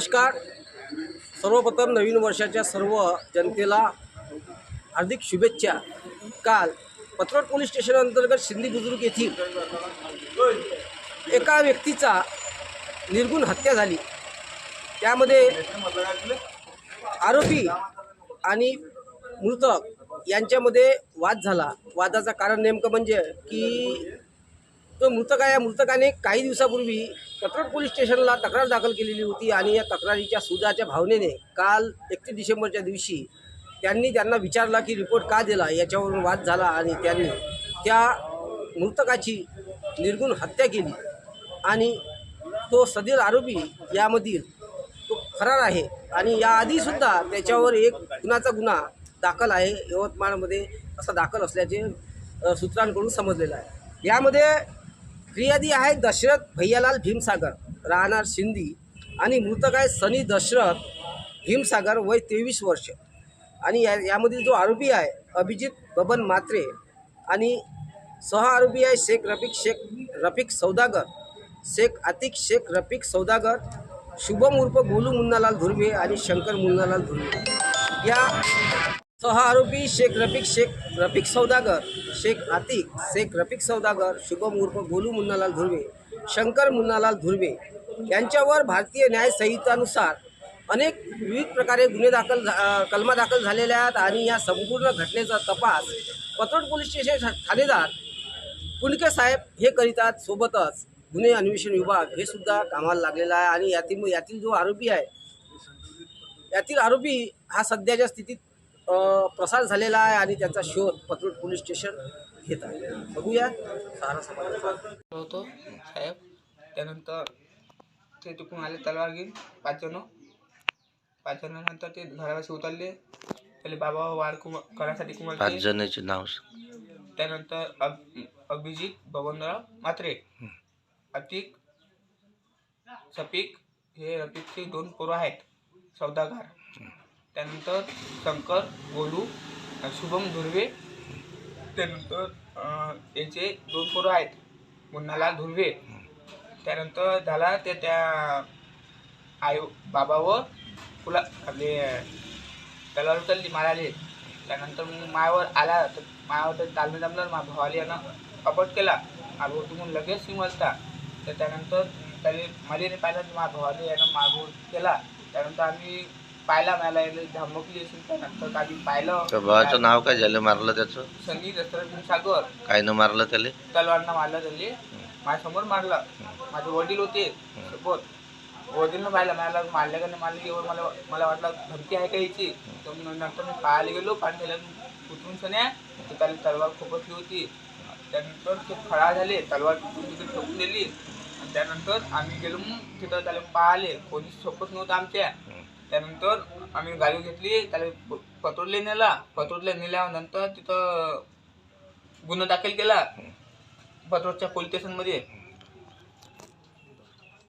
नमस्कार. सर्वप्रथम नवीन वर्षाच्या सर्व जनतेला हार्दिक शुभेच्छा. काल पत्रोड पोलीस स्टेशन अंतर्गत शिंदी बुजुर्ग येथील एका व्यक्तीचा निर्गुण हत्या झाली. त्यामध्ये आरोपी आणि मृतक यांच्यामध्ये वाद झाला. वादाचं कारण नेमकं म्हणजे की तो मृतक या मृतकाने काही दिवसापूर्वी कटरोड पोलीस स्टेशनला तक्रार दाखल केलेली होती आणि या तक्रारीच्या सुदाच्या भावनेने काल एकतीस डिसेंबरच्या दिवशी त्यांनी त्यांना विचारला की रिपोर्ट का दिला? याच्यावरून वाद झाला आणि त्यांनी त्या मृतकाची निर्गुण हत्या केली. आणि तो सदीर आरोपी यामधील तो फरार आहे. आणि याआधीसुद्धा त्याच्यावर एक गुन्हाचा गुन्हा दाखल आहे. यवतमाळमध्ये असा दाखल असल्याचे सूत्रांकडून समजलेलं आहे. यामध्ये फिर्यादी आहे दशरथ भैयालाल भीमसागर राहणार सिंधी आणि मृतक आहे सनी दशरथ भीमसागर वय तेवीस वर्ष. आणि या यामधील जो आरोपी आहे अभिजित बबन मात्रे आणि सह आरोपी आहे शेख रफिक शेख रफिक सौदागर शेख आतिक शेख रफिक सौदागर शुभम उर्फ गोलू मुन्नालाल धुर्वे आणि शंकर मुन्नालाल धुर्वे. या सह आरोपी शेख रफिक शेख रफिक सौदागर शेख आतिक शेख रफिक सौदागर शुभम उर्फ गोलू मुन्नालाल धुर्वे शंकर मुन्नालाल धुर्वे यांच्यावर भारतीय न्याय संहितानुसार अनेक विविध प्रकारे गुन्हे दाखल झा- कलमा दाखल झालेल्या आहेत आणि या संपूर्ण घटनेचा तपास पतोड पोलीस स्टेशन ठाणेदार कुंडके साहेब हे करीतात सोबतच गुन्हे अन्वेषण विभाग हे सुद्धा कामाला लागलेला आहे आणि यातील यातील जो आरोपी आहे यातील आरोपी हा सध्याच्या स्थितीत प्रसार झालेला आहे आणि त्याचा शोध पतोड पोलीस स्टेशन घेत आहे. बघूया. सारा समाज होतो साहेब. त्यानंतर ते तिकडून आले तलवार घेऊन पाच जण पाच जणांनंतर ते घरापाशी उतरले. त्याला बाबा वार कुमा करासाठी पाच कुमार जणांचे नाव त्यानंतर अभ अभिजित बबनराव मात्रे अतिक सपीक हे रफिकचे दोन पोरं आहेत. सौदागर. त्यानंतर शंकर गोलू शुभम धुर्वे त्यानंतर याचे दोन पोरं आहेत मुन्नालाल धुर्वे त्यानंतर झाला ते त्या आई बाबावर फुला आपले त्याला उचलली मारायले त्यानंतर मग मायावर आला तर मायावर तर तालमी जमलं मा भावाली यानं कपट केला. मागून तुम्ही लगेच सिमलता तर त्यानंतर त्याने मलेने पाहिलं तर मा भावाली यानं मागून केला. त्यानंतर आम्ही पाहिला मला याला धमकली असेल त्यानंतर आम्ही पाहिलं त्या भावाचं नाव काय झालं? मारलं त्याचं? संगीत दसरथ सागर. काय न मारलं त्याला? तलवारनं मारलं त्याले. माझ्यासमोर मारलं. माझे वडील होते. सोबत वडीलनं पाहिलं मला मारलं का नाही मारलं एवढं मला मला वाटलं धमकी आहे का याची? तर मग नंतर मी पाहायला गेलो पाणी उतरून सण्या तर त्याला तलवार खोपटली होती. त्यानंतर ते फळा झाले. तलवार तिथे ठोकून दिली. आणि त्यानंतर आम्ही गेलो मग तिथं त्याला पाहिले. कोणी सोबत नव्हतं आमच्या. त्यानंतर आम्ही गाडी घेतली त्याला प- पतोडले नेला. पतोडले नेल्यानंतर तिथं गुन्हा दाखल केला. पतोडच्या पोलीस स्टेशनमध्ये.